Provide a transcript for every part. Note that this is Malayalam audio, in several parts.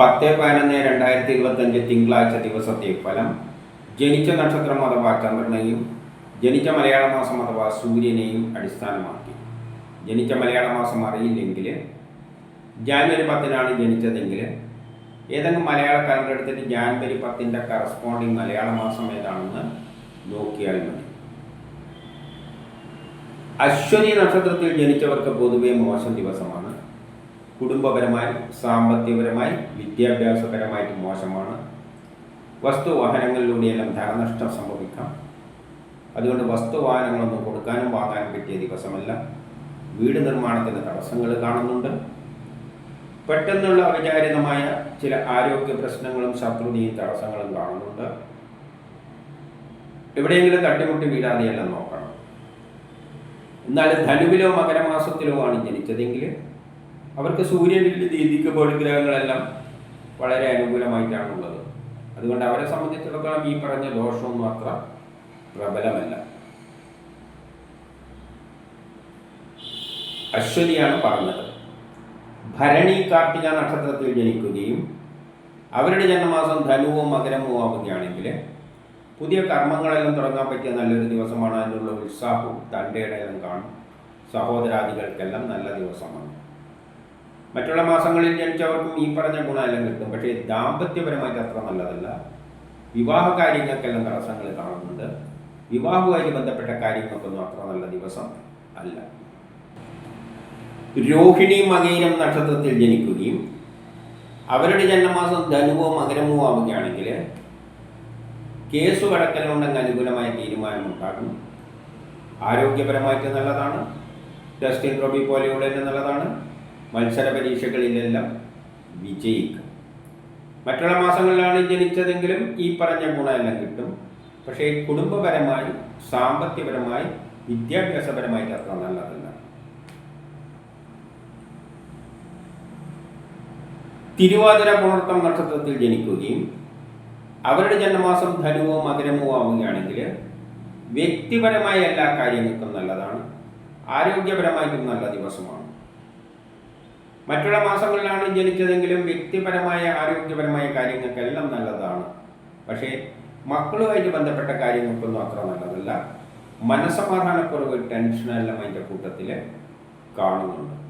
പത്ത് പതിനൊന്ന് രണ്ടായിരത്തി ഇരുപത്തഞ്ച് തിങ്കളാഴ്ച ദിവസത്തെ ഫലം ജനിച്ച നക്ഷത്രം അഥവാ ചന്ദ്രനെയും ജനിച്ച മലയാള മാസം അഥവാ സൂര്യനെയും അടിസ്ഥാനമാക്കി. ജനിച്ച മലയാള മാസം അറിയില്ലെങ്കിൽ ജാനുവരി പത്തിനാണ് ജനിച്ചതെങ്കിൽ ഏതെങ്കിലും മലയാള കലണ്ടർ എടുത്തിട്ട് ജാനുവരി പത്തിന്റെ കറസ്പോണ്ടിങ് മലയാള മാസം ഏതാണെന്ന് നോക്കിയാൽ മതി. അശ്വനി നക്ഷത്രത്തിൽ ജനിച്ചവർക്ക് പൊതുവെ മോശം ദിവസമാണ്. കുടുംബപരമായി സാമ്പത്തികപരമായി വിദ്യാഭ്യാസപരമായിട്ട് മോശമാണ്. വസ്തുവാഹനങ്ങളിലൂടെയെല്ലാം ധനനഷ്ടം സംഭവിക്കാം. അതുകൊണ്ട് വസ്തുവാഹനങ്ങളൊന്നും കൊടുക്കാനും വാങ്ങാനും പറ്റിയ ദിവസമല്ല. വീട് നിർമ്മാണത്തിന് തടസ്സങ്ങൾ കാണുന്നുണ്ട്. പെട്ടെന്നുള്ള അവിചാരിതമായ ചില ആരോഗ്യ പ്രശ്നങ്ങളും ശത്രുതയും തടസ്സങ്ങളും കാണുന്നുണ്ട്. എവിടെയെങ്കിലും തട്ടിമുട്ടി വീഴാതെയെല്ലാം നോക്കണം. എന്നാൽ ധനുവിലോ മകരമാസത്തിലോ ആണ് ജനിച്ചതെങ്കിൽ അവർക്ക് സൂര്യനിൽ നീതിക്കപ്പോൾ ഗ്രഹങ്ങളെല്ലാം വളരെ അനുകൂലമായിട്ടാണുള്ളത്. അതുകൊണ്ട് അവരെ സംബന്ധിച്ചിടത്തോളം ഈ പറഞ്ഞ ദോഷമൊന്നും അത്ര പ്രബലമല്ല. അശ്വതിയാണ് പറഞ്ഞത്. ഭരണി കാർത്തിക നക്ഷത്രത്തിൽ ജനിക്കുകയും അവരുടെ ജന്മമാസം ധനുവും മകരമോ ആവുകയാണെങ്കിൽ പുതിയ കർമ്മങ്ങളെല്ലാം തുടങ്ങാൻ പറ്റിയ നല്ലൊരു ദിവസമാണ്. അതിനുള്ള ഉത്സാഹവും തന്റെ ഇടയിലും കാണും. സഹോദരാദികൾക്കെല്ലാം നല്ല ദിവസമാണ്. മറ്റുള്ള മാസങ്ങളിൽ ജനിച്ചവർക്കും ഈ പറഞ്ഞ ഗുണമെല്ലാം കിട്ടും. പക്ഷേ ദാമ്പത്യപരമായിട്ട് അത്ര നല്ലതല്ല. വിവാഹ കാര്യങ്ങൾക്കെല്ലാം തടസ്സങ്ങൾ കാണുന്നുണ്ട്. വിവാഹവുമായി ബന്ധപ്പെട്ട കാര്യങ്ങൾക്കൊന്നും അത്ര നല്ല ദിവസം അല്ല. രോഹിണി മകയിരം നക്ഷത്രത്തിൽ ജനിക്കുകയും അവരുടെ ജന്മമാസം ധനുവോ മകരമോ ആവുകയാണെങ്കിൽ കേസ് കടക്കലുണ്ടെങ്കിൽ അനുകൂലമായ തീരുമാനമുണ്ടാകും. ആരോഗ്യപരമായിട്ട് നല്ലതാണ്. ടെസ്റ്റിൻ റോബി പോലെയുള്ള നല്ലതാണ്. മത്സര പരീക്ഷകളിലെല്ലാം വിജയിക്കും. മറ്റുള്ള മാസങ്ങളിലാണ് ജനിച്ചതെങ്കിലും ഈ പറഞ്ഞ ഗുണമെല്ലാം കിട്ടും. പക്ഷേ കുടുംബപരമായി സാമ്പത്തികപരമായി വിദ്യാഭ്യാസപരമായിട്ട് അത്ര നല്ലതല്ല. തിരുവാതിര പുണർത്തം നക്ഷത്രത്തിൽ ജനിക്കുകയും അവരുടെ ജന്മമാസം ധനുവോ മകരമോ ആവുകയാണെങ്കിൽ വ്യക്തിപരമായ എല്ലാ കാര്യങ്ങൾക്കും നല്ലതാണ്. ആരോഗ്യപരമായിട്ടും നല്ല ദിവസമാണ്. മറ്റുള്ള മാസങ്ങളിലാണ് ജനിച്ചതെങ്കിലും വ്യക്തിപരമായ ആരോഗ്യപരമായ കാര്യങ്ങൾക്കെല്ലാം നല്ലതാണ്. പക്ഷേ മക്കളുമായിട്ട് ബന്ധപ്പെട്ട കാര്യങ്ങൾക്കൊന്നും അത്ര നല്ലതല്ല. മനസമാധാനക്കുറവ് ടെൻഷനെല്ലാം അതിന്റെ കൂട്ടത്തിൽ കാണുന്നുണ്ട്.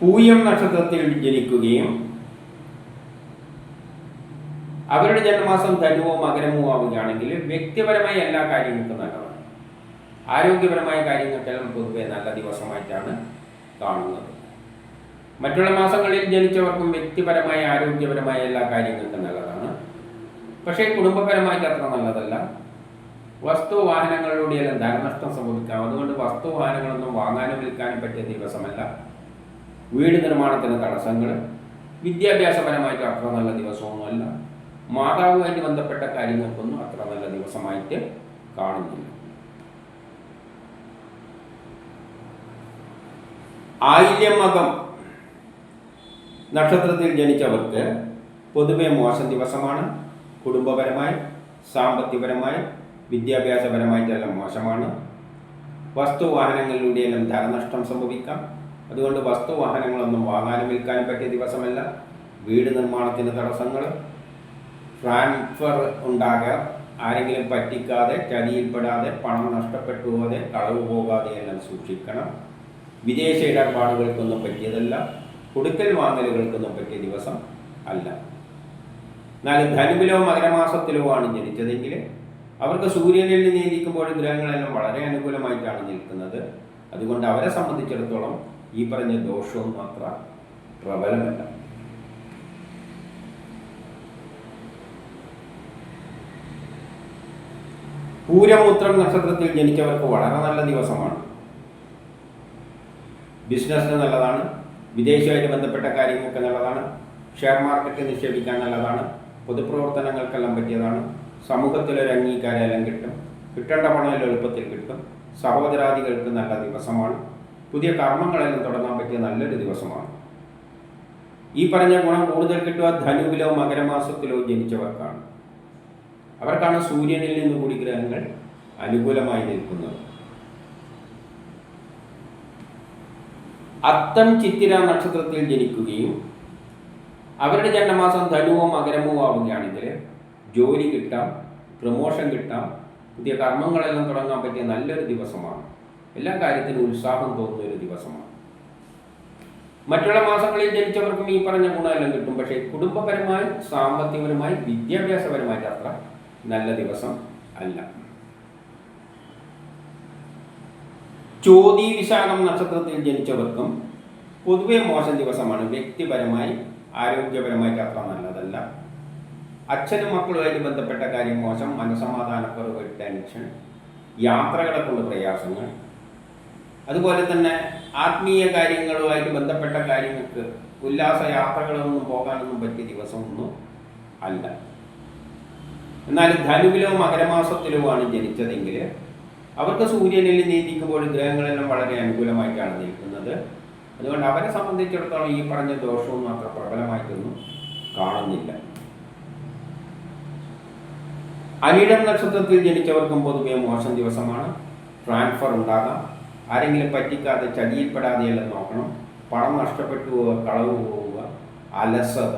പൂയം നക്ഷത്രത്തിൽ ജനിക്കുകയും അവരുടെ ജന്മമാസം ധനുവോ മകരമോ ആവുകയാണെങ്കിൽ വ്യക്തിപരമായ എല്ലാ കാര്യങ്ങൾക്കും നല്ലതാണ്. ആരോഗ്യപരമായ കാര്യങ്ങൾക്കെല്ലാം പൊതുവെ നല്ല ദിവസമായിട്ടാണ് കാണുന്നത്. മറ്റുള്ള മാസങ്ങളിൽ ജനിച്ചവർക്കും വ്യക്തിപരമായ ആരോഗ്യപരമായ എല്ലാ കാര്യങ്ങൾക്കും നല്ലതാണ്. പക്ഷേ കുടുംബപരമായിട്ട് അത്ര നല്ലതല്ല. വസ്തു വാഹനങ്ങളിലൂടെയെല്ലാം ധനനഷ്ടം സംഭവിക്കാം. അതുകൊണ്ട് വസ്തു വാഹനങ്ങളൊന്നും വാങ്ങാനും വിൽക്കാനും പറ്റിയ ദിവസമല്ല. വീട് നിർമ്മാണത്തിന് തടസ്സങ്ങൾ വിദ്യാഭ്യാസപരമായിട്ട് അത്ര നല്ല ദിവസമൊന്നുമല്ല. മാതാവുമായിട്ട് ബന്ധപ്പെട്ട കാര്യങ്ങൾക്കൊന്നും അത്ര നല്ല ദിവസമായിട്ട് കാണുന്നില്ല. ആയില്യമകം. നക്ഷത്രത്തിൽ ജനിച്ചവർക്ക് പൊതുവെ മോശം ദിവസമാണ്. കുടുംബപരമായി സാമ്പത്തികപരമായി വിദ്യാഭ്യാസപരമായിട്ടെല്ലാം മോശമാണ്. വസ്തുവാഹനങ്ങളിലൂടെയെല്ലാം ധനനഷ്ടം സംഭവിക്കാം. അതുകൊണ്ട് വസ്തുവാഹനങ്ങളൊന്നും വാങ്ങാനും വിൽക്കാനും പറ്റിയ ദിവസമല്ല. വീട് നിർമ്മാണത്തിന് തടസ്സങ്ങൾ ട്രാൻസ്ഫർ ഉണ്ടാകാം ആരെങ്കിലും പറ്റിക്കാതെ ചതിയിൽപ്പെടാതെ പണം നഷ്ടപ്പെട്ടു പോകാതെ കളവ് പോകാതെ എല്ലാം സൂക്ഷിക്കണം. വിദേശ ഇടപാടുകൾക്കൊന്നും പറ്റിയതല്ല കൊടുക്കൽ വാങ്ങലുകൾക്കൊന്നും പറ്റിയ ദിവസം അല്ല. എന്നാൽ ധനുവിലോ മകരമാസത്തിലോ ആണ് ജനിച്ചതെങ്കിൽ അവർക്ക് സൂര്യനിൽ നിയന്ത്രിക്കുമ്പോൾ ഗ്രഹങ്ങളെല്ലാം വളരെ അനുകൂലമായിട്ടാണ് നിൽക്കുന്നത്. അതുകൊണ്ട് അവരെ സംബന്ധിച്ചിടത്തോളം ഈ പറഞ്ഞ ദോഷവും മാത്ര പ്രബലമല്ല. പൂരമൂത്രം നക്ഷത്രത്തിൽ ജനിച്ചവർക്ക് വളരെ നല്ല ദിവസമാണ്. ബിസിനസ്സിന് നല്ലതാണ് വിദേശമായിട്ട് ബന്ധപ്പെട്ട കാര്യങ്ങൾക്ക് നല്ലതാണ് ഷെയർ മാർക്കറ്റ് നിക്ഷേപിക്കാൻ നല്ലതാണ് പൊതുപ്രവർത്തനങ്ങൾക്കെല്ലാം പറ്റിയതാണ് സമൂഹത്തിലൊരു അംഗീകാരം കിട്ടും കിട്ടേണ്ട പണം എളുപ്പത്തിൽ കിട്ടും സഹോദരാദികൾക്ക് നല്ല ദിവസമാണ് പുതിയ കർമ്മങ്ങളെല്ലാം തുടങ്ങാൻ പറ്റിയ നല്ലൊരു ദിവസമാണ്. ഈ പറഞ്ഞ ഗുണം കൂടുതൽ കിട്ടുക ധനുവിലോ മകരമാസത്തിലോ ജനിച്ചവർക്കാണ്. അവർക്കാണ് സൂര്യനിൽ നിന്ന് കൂടി ഗ്രഹങ്ങൾ അനുകൂലമായി നിൽക്കുന്നത്. അത്തം ചിത്തിര നക്ഷത്രത്തിൽ ജനിക്കുകയും അവരുടെ ജന്മമാസം ധനുവോ മകരമോ ആവുകയാണെങ്കിൽ ജോലി കിട്ടാം പ്രമോഷൻ കിട്ടാം പുതിയ കർമ്മങ്ങളെല്ലാം തുടങ്ങാൻ പറ്റിയ നല്ലൊരു ദിവസമാണ്. എല്ലാ കാര്യത്തിനും ഉത്സാഹം തോന്നുന്ന ഒരു ദിവസമാണ്. മറ്റുള്ള മാസങ്ങളിൽ ജനിച്ചവർക്കും ഈ പറഞ്ഞ ഗുണമെല്ലാം കിട്ടും. പക്ഷേ കുടുംബപരമായി സാമ്പത്തികപരമായി വിദ്യാഭ്യാസപരമായിട്ട് അത്ര നല്ല ദിവസം അല്ല. ചോതി വിശാഖം നക്ഷത്രത്തിൽ ജനിച്ചവർക്കും പൊതുവെ മോശം ദിവസമാണ്. വ്യക്തിപരമായി ആരോഗ്യപരമായിട്ട് അത്ര നല്ലതല്ല. അച്ഛനും മക്കളുമായിട്ട് ബന്ധപ്പെട്ട കാര്യം മോശം. മനസമാധാനക്കുറവ് ടെൻഷൻ യാത്രകളെ കൊണ്ട് പ്രയാസങ്ങൾ. അതുപോലെ തന്നെ ആത്മീയ കാര്യങ്ങളുമായിട്ട് ബന്ധപ്പെട്ട കാര്യങ്ങൾക്ക് ഉല്ലാസ യാത്രകളൊന്നും പോകാനൊന്നും പറ്റിയ ദിവസമൊന്നും അല്ല. എന്നാൽ ധനുവിലോ മകരമാസത്തിലോ ആണ് ജനിച്ചതെങ്കിൽ അവർക്ക് സൂര്യനിൽ നീതിക്കുമ്പോൾ ഗ്രഹങ്ങളെല്ലാം വളരെ അനുകൂലമായിട്ടാണ് നിൽക്കുന്നത് അതുകൊണ്ട് അവരെ സംബന്ധിച്ചിടത്തോളം ഈ പറഞ്ഞ ദോഷവും അത്ര പ്രബലമായിട്ടൊന്നും കാണുന്നില്ല. അനിടം നക്ഷത്രത്തിൽ ജനിച്ചവർക്കും പൊതുവെ മോശം ദിവസമാണ്. ട്രാൻസ്ഫർ ഉണ്ടാകാം. ആരെങ്കിലും പറ്റിക്കാതെ ചതിയിൽപ്പെടാതെയെല്ലാം നോക്കണം. പണം നഷ്ടപ്പെട്ടു പോവുക കളവ് പോവുക അലസത.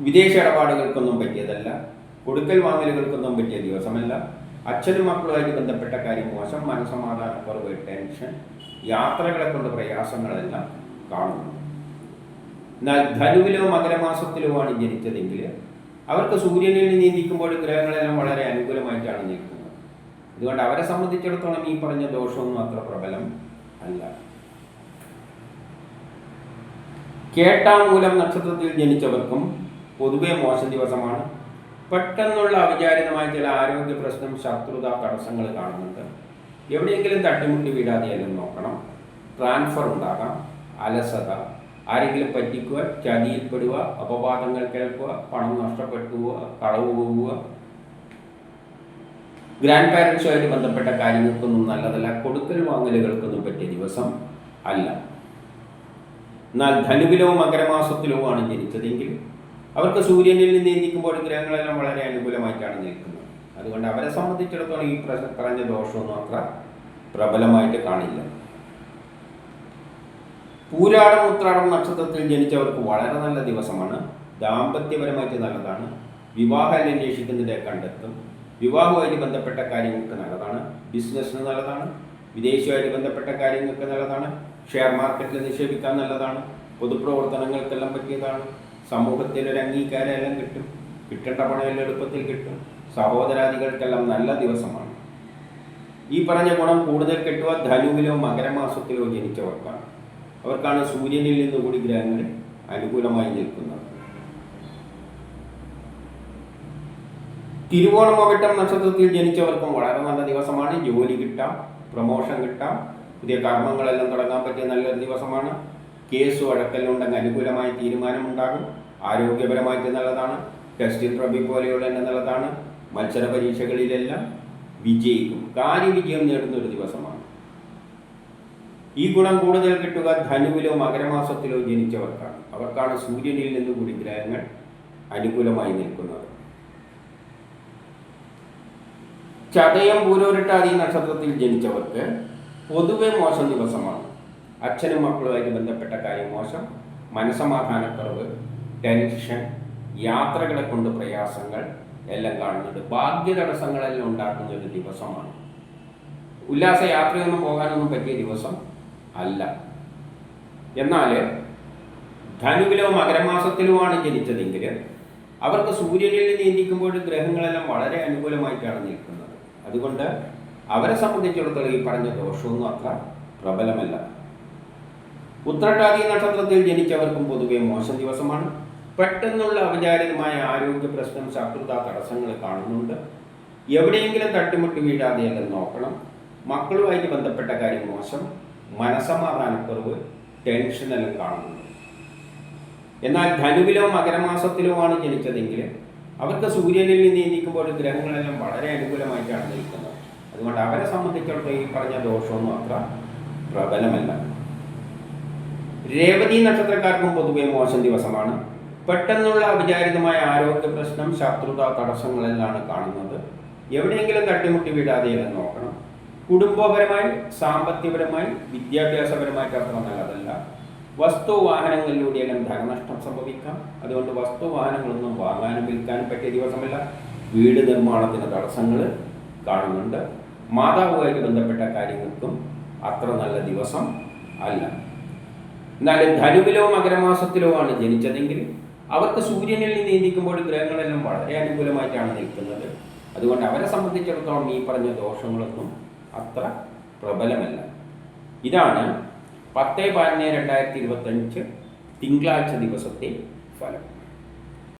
വിദേശ ഇടപാടുകൾക്കൊന്നും പറ്റിയതല്ല. കൊടുക്കൽ വാങ്ങലുകൾക്കൊന്നും പറ്റിയ ദിവസമല്ല. അച്ഛനും മക്കളുമായിട്ട് ബന്ധപ്പെട്ട കാര്യം മോശം മനസമാധാനക്കുറവ് ടെൻഷൻ യാത്രകളെ കൊണ്ട് പ്രയാസങ്ങളെല്ലാം കാണുന്നു. എന്നാൽ ധനുവിലോ മകരമാസത്തിലോ ആണ് ജനിച്ചതെങ്കിൽ അവർക്ക് സൂര്യനിൽ നീന്തിക്കുമ്പോൾ ഗ്രഹങ്ങളെല്ലാം വളരെ അനുകൂലമായിട്ടാണ് നിൽക്കുന്നത്. അതുകൊണ്ട് അവരെ സംബന്ധിച്ചിടത്തോളം ഈ പറഞ്ഞ ദോഷമൊന്നും അത്ര പ്രബലം അല്ല. കേട്ടാമൂലം നക്ഷത്രത്തിൽ ജനിച്ചവർക്കും പൊതുവെ മോശം ദിവസമാണ്. പെട്ടെന്നുള്ള അവിചാരിതമായ ചില ആരോഗ്യ പ്രശ്നം ശത്രുത തടസ്സങ്ങൾ കാണുന്നുണ്ട്. എവിടെയെങ്കിലും തട്ടിമുട്ടി വീഴാതെയെല്ലാം നോക്കണം. ട്രാൻസ്ഫർ ഉണ്ടാകാം. അലസത. ആരെങ്കിലും പറ്റിക്കുക ചതിയിൽപ്പെടുക അപവാദങ്ങൾ കേൾക്കുക പണം നഷ്ടപ്പെട്ടു കളവ് പോവുക ഗ്രാൻഡ് പാരൻസുമായിട്ട് ബന്ധപ്പെട്ട കാര്യങ്ങൾക്കൊന്നും നല്ലതല്ല. കൊടുക്കൽ വാങ്ങലുകൾക്കൊന്നും പറ്റിയ ദിവസം അല്ല. എന്നാൽ ധനുവിലോ മകരമാസത്തിലോ ആണ് ജനിച്ചതെങ്കിൽ അവർക്ക് സൂര്യനിൽ നിന്ന് നീന്തിക്കുമ്പോൾ ഗ്രഹങ്ങളെല്ലാം വളരെ അനുകൂലമായിട്ടാണ് നിൽക്കുന്നത്. അതുകൊണ്ട് അവരെ സംബന്ധിച്ചിടത്തോളം ഈ പറഞ്ഞ ദോഷമൊന്നും അത്ര പ്രബലമായിട്ട് കാണില്ല. പൂരാടം ഉത്രാടം നക്ഷത്രത്തിൽ ജനിച്ചവർക്ക് വളരെ നല്ല ദിവസമാണ്. ദാമ്പത്യപരമായിട്ട് നല്ലതാണ്. വിവാഹം അന്വേഷിക്കുന്നതിനെ കണ്ടെത്തും. വിവാഹവുമായിട്ട് ബന്ധപ്പെട്ട കാര്യങ്ങൾക്ക് നല്ലതാണ്. ബിസിനസ്സിന് നല്ലതാണ്. വിദേശവുമായിട്ട് ബന്ധപ്പെട്ട കാര്യങ്ങൾക്ക് നല്ലതാണ്. ഷെയർ മാർക്കറ്റിൽ നിക്ഷേപിക്കാൻ നല്ലതാണ്. പൊതുപ്രവർത്തനങ്ങൾക്കെല്ലാം പറ്റിയതാണ്. സമൂഹത്തിൽ ഒരു അംഗീകാരം എല്ലാം കിട്ടും. കിട്ടേണ്ട പണമെല്ലാം എളുപ്പത്തിൽ കിട്ടും. സഹോദരാദികൾക്കെല്ലാം നല്ല ദിവസമാണ്. ഈ പറഞ്ഞ ഗുണം കൂടുതൽ കിട്ടുക ധനുവിലോ മകരമാസത്തിലോ ജനിച്ചവർക്കാണ്. അവർക്കാണ് സൂര്യനിൽ നിന്ന് കൂടി ഗ്രഹങ്ങൾ അനുകൂലമായി നിൽക്കുന്നത്. തിരുവോണമവിട്ടം നക്ഷത്രത്തിൽ ജനിച്ചവർക്കും വളരെ നല്ല ദിവസമാണ്. ജോലി കിട്ടാം പ്രൊമോഷൻ കിട്ടാം. പുതിയ കർമ്മങ്ങളെല്ലാം തുടങ്ങാൻ പറ്റിയ നല്ലൊരു ദിവസമാണ്. കേസ് വഴക്കലിനുണ്ടെങ്കിൽ അനുകൂലമായ തീരുമാനമുണ്ടാകും. ആരോഗ്യപരമായിട്ട് നല്ലതാണ്. ടെസ്റ്റിൽ ട്രോഫി പോലെയുള്ള തന്നെ നല്ലതാണ്. മത്സര പരീക്ഷകളിലെല്ലാം വിജയിക്കും. കാര്യവിജയം നേടുന്ന ഒരു ദിവസമാണ്. ഈ ഗുണം കൂടുതൽ കിട്ടുക ധനുവിലോ മകരമാസത്തിലോ ജനിച്ചവർക്കാണ്. അവർക്കാണ് സൂര്യനിൽ നിന്ന് കൂടി ഗ്രഹങ്ങൾ അനുകൂലമായി നിൽക്കുന്നത്. ചതയം പൂരോരിട്ടാതി നക്ഷത്രത്തിൽ ജനിച്ചവർക്ക് പൊതുവെ മോശം ദിവസമാണ്. അച്ഛനും മക്കളുമായി ബന്ധപ്പെട്ട കാര്യം മോശം. മനസമാധാനക്കുറവ് ടെൻഷൻ യാത്രകളെ കൊണ്ട് പ്രയാസങ്ങൾ എല്ലാം കാണുന്നുണ്ട്. ഭാഗ്യ തടസ്സങ്ങളെല്ലാം ഉണ്ടാക്കുന്ന ഒരു ദിവസമാണ്. ഉല്ലാസ യാത്രയൊന്നും പോകാനൊന്നും പറ്റിയ ദിവസം അല്ല. എന്നാൽ ധനുവിലോ മകരമാസത്തിലുമാണ് ജനിച്ചതെങ്കിൽ അവർക്ക് സൂര്യനിൽ നിയന്ത്രിക്കുമ്പോൾ ഗ്രഹങ്ങളെല്ലാം വളരെ അനുകൂലമായിട്ടാണ് നിൽക്കുന്നത്. അതുകൊണ്ട് അവരെ സംബന്ധിച്ചിടത്തോളം ഈ പറഞ്ഞ ദോഷമൊന്നും അത്ര പ്രബലമല്ല. ഉത്രട്ടാതി നക്ഷത്രത്തിൽ ജനിച്ചവർക്കും പൊതുവെ മോശം ദിവസമാണ്. പെട്ടെന്നുള്ള അവിചാരിതമായ ആരോഗ്യ പ്രശ്നം ശത്രുത തടസ്സങ്ങൾ കാണുന്നുണ്ട്. എവിടെയെങ്കിലും തട്ടിമുട്ടി വീഴാതെ അത് നോക്കണം. മക്കളുമായിട്ട് ബന്ധപ്പെട്ട കാര്യം മോശം. മനസമാധാനക്കുറവ് ടെൻഷനെല്ലാം കാണുന്നുണ്ട്. എന്നാൽ ധനുവിലോ മകരമാസത്തിലോ ആണ് ജനിച്ചതെങ്കിൽ അവർക്ക് സൂര്യനിൽ നിന്ന് നീക്കുമ്പോൾ ഗ്രഹങ്ങളെല്ലാം വളരെ അനുകൂലമായിട്ടാണ് നിൽക്കുന്നത്. അതുകൊണ്ട് അവരെ സംബന്ധിച്ചിടത്തോളം ഈ പറഞ്ഞ ദോഷമൊന്നും അത്ര പ്രബലമല്ല. രേവതി നക്ഷത്രക്കാർക്കും പൊതുവെ മോശം ദിവസമാണ്. പെട്ടെന്നുള്ള അവിചാരിതമായ ആരോഗ്യ പ്രശ്നം ശത്രുത തടസ്സങ്ങളെല്ലാം കാണുന്നത് എവിടെയെങ്കിലും തട്ടിമുട്ടി വിടാതെ എന്ന് നോക്കണം. കുടുംബപരമായി സാമ്പത്തികപരമായി വിദ്യാഭ്യാസപരമായിട്ട് അത്ര നല്ലതല്ല. വസ്തു വാഹനങ്ങളിലൂടെയെല്ലാം ധനനഷ്ടം സംഭവിക്കാം. അതുകൊണ്ട് വസ്തു വാഹനങ്ങളൊന്നും വാങ്ങാനും വിൽക്കാനും പറ്റിയ ദിവസമല്ല. വീട് നിർമ്മാണത്തിന് തടസ്സങ്ങൾ കാണുന്നുണ്ട്. മാതാവുമായിട്ട് ബന്ധപ്പെട്ട കാര്യങ്ങൾക്കും അത്ര നല്ല ദിവസം അല്ല. എന്നാൽ ധനുവിലോ മകരമാസത്തിലോ ആണ് ജനിച്ചതെങ്കിൽ അവർക്ക് സൂര്യനിൽ നീന്തിക്കുമ്പോൾ ഗ്രഹങ്ങളെല്ലാം വളരെ അനുകൂലമായിട്ടാണ് നിൽക്കുന്നത്. അതുകൊണ്ട് അവരെ സംബന്ധിച്ചിടത്തോളം ഈ പറഞ്ഞ ദോഷങ്ങളൊന്നും അത്ര പ്രബലമല്ല. ഇതാണ് പത്ത് പതിനൊന്ന് രണ്ടായിരത്തി ഇരുപത്തഞ്ച് തിങ്കളാഴ്ച ദിവസത്തെ ഫലം.